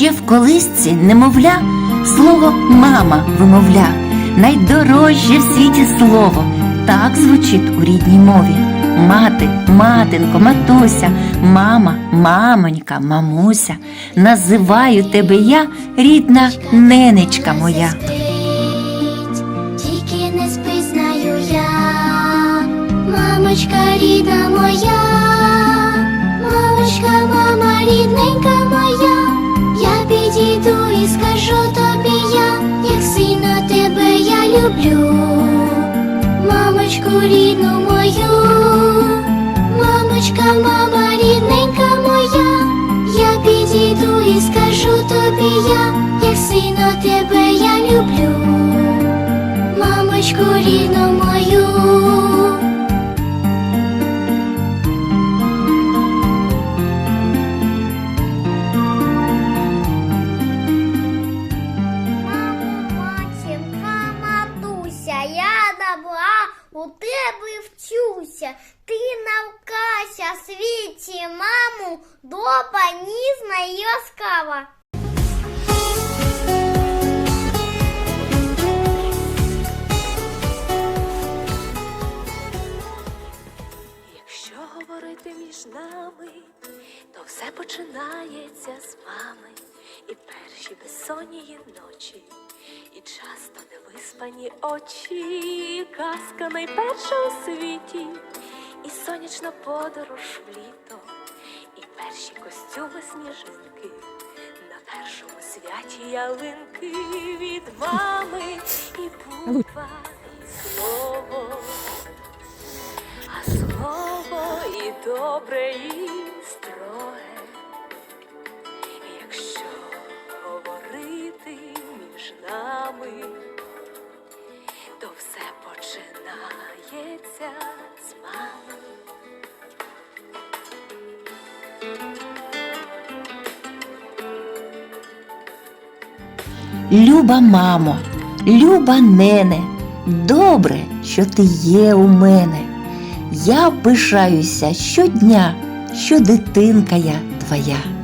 Ще в колисці немовля слово мама вимовля, найдорожче в світі слово. Так звучить у рідній мові. Мати, матинко, матуся, мама, мамонька, мамуся. Називаю тебе я, рідна ненечка моя. тільки не спить, знаю я, мамочка рідна моя, мамочка, мама рідненька моя, я підійду і скажу тобі я, як сильно тебе я люблю, мамочку рідну мою, я, як сильно тебе я люблю, мамочку рідну мою. Мамо, матінка, матуся, я добра у тебе вчуся. Ти навкася світі, маму, добра, ніжна і говорити між нами, то все починається з мами. І перші безсонні ночі, і часто невиспані очі, казка найперша у світі, і сонячна подорож в літо, і перші костюми сніжинки, на першому святі ялинки від мами, і буква, і слово. Добре, і строге, якщо говорити між нами, то все починається з мами. Люба мамо, люба нене, добре, що ти є у мене. Я пишаюся щодня, що дитинка я твоя.